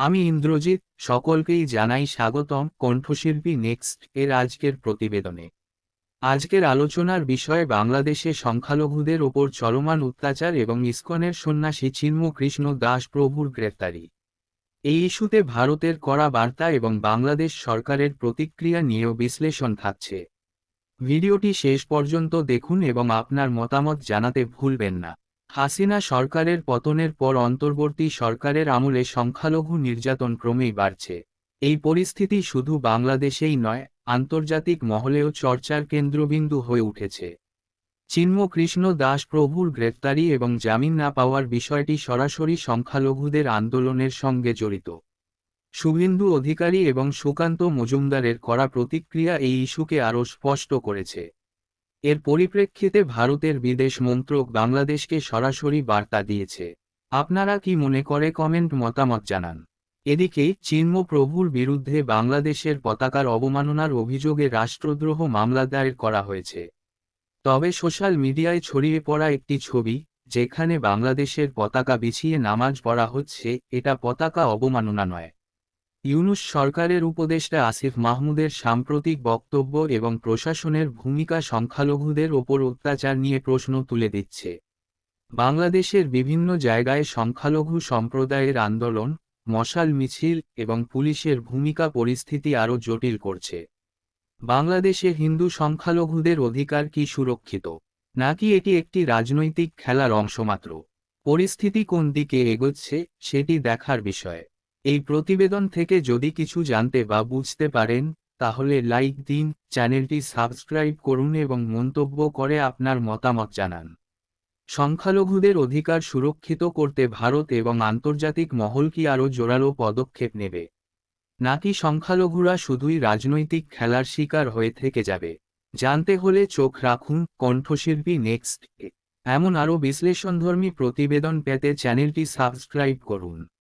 আমি ইন্দ্রজিৎ, সকলকেই জানাই স্বাগতম কণ্ঠশিল্পী নেক্সট এর আজকের প্রতিবেদনে। আজকের আলোচনার বিষয়ে বাংলাদেশে সংখ্যালঘুদের ওপর চলমান অত্যাচার এবং ইস্কনের সন্ন্যাসী চিন্ম কৃষ্ণ দাস প্রভুর গ্রেফতারি। এই ইস্যুতে ভারতের করা বার্তা এবং বাংলাদেশ সরকারের প্রতিক্রিয়া নিয়েও বিশ্লেষণ থাকছে। ভিডিওটি শেষ পর্যন্ত দেখুন এবং আপনার মতামত জানাতে ভুলবেন না। হাসিনা সরকারের পতনের পর অন্তর্বর্তী সরকারের আমলে সংখ্যালঘু নির্যাতন ক্রমেই বাড়ছে। এই পরিস্থিতি শুধু বাংলাদেশেই নয়, আন্তর্জাতিক মহলেও চর্চার কেন্দ্রবিন্দু হয়ে উঠেছে। চিন্ম কৃষ্ণ দাস প্রভুর গ্রেফতারি এবং জামিন না পাওয়ার বিষয়টি সরাসরি সংখ্যালঘুদের আন্দোলনের সঙ্গে জড়িত। শুভেন্দু অধিকারী এবং সুকান্ত মজুমদারের করা প্রতিক্রিয়া এই ইস্যুকে আরও স্পষ্ট করেছে। এর পরিপ্রেক্ষিতে ভারতের বিদেশ মন্ত্রক বাংলাদেশকে সরাসরি বার্তা দিয়েছে। আপনারা কি মনে করে কমেন্ট মতামত জানান? এদিকে চিন্ম প্রভুর বিরুদ্ধে বাংলাদেশের পতাকার অবমাননার অভিযোগে রাষ্ট্রদ্রোহ মামলা দায়ের করা হয়েছে। তবে সোশ্যাল মিডিয়ায় ছড়িয়ে পড়া একটি ছবি, যেখানে বাংলাদেশের পতাকা বিছিয়ে নামাজ পড়া হচ্ছে, এটা পতাকা অবমাননা নয়। ইউনুস সরকারের উপদেষ্টা আসিফ মাহমুদের সাম্প্রতিক বক্তব্য এবং প্রশাসনের ভূমিকা সংখ্যালঘুদের ওপর অত্যাচার নিয়ে প্রশ্ন তুলে দিচ্ছে। বাংলাদেশের বিভিন্ন জায়গায় সংখ্যালঘু সম্প্রদায়ের আন্দোলন, মশাল মিছিল এবং পুলিশের ভূমিকা পরিস্থিতি আরও জটিল করছে। বাংলাদেশে হিন্দু সংখ্যালঘুদের অধিকার কি সুরক্ষিত? নাকি এটি একটি রাজনৈতিক খেলার অংশমাত্র? পরিস্থিতি কোন দিকে এগোচ্ছে, সেটি দেখার বিষয়। এই প্রতিবেদন থেকে যদি কিছু জানতে বা বুঝতে পারেন, তাহলে লাইক দিন, চ্যানেলটি সাবস্ক্রাইব করুন এবং মন্তব্য করে আপনার মতামত জানান। সংখ্যালঘুদের অধিকার সুরক্ষিত করতে ভারত এবং আন্তর্জাতিক মহল কি আরও জোরালো পদক্ষেপ নেবে? নাকি সংখ্যালঘুরা শুধুই রাজনৈতিক খেলার শিকার হয়ে থেকে যাবে? জানতে হলে চোখ রাখুন, কণ্ঠশিল্পী নেক্সট। এমন আরও বিশ্লেষণধর্মী প্রতিবেদন পেতে চ্যানেলটি সাবস্ক্রাইব করুন।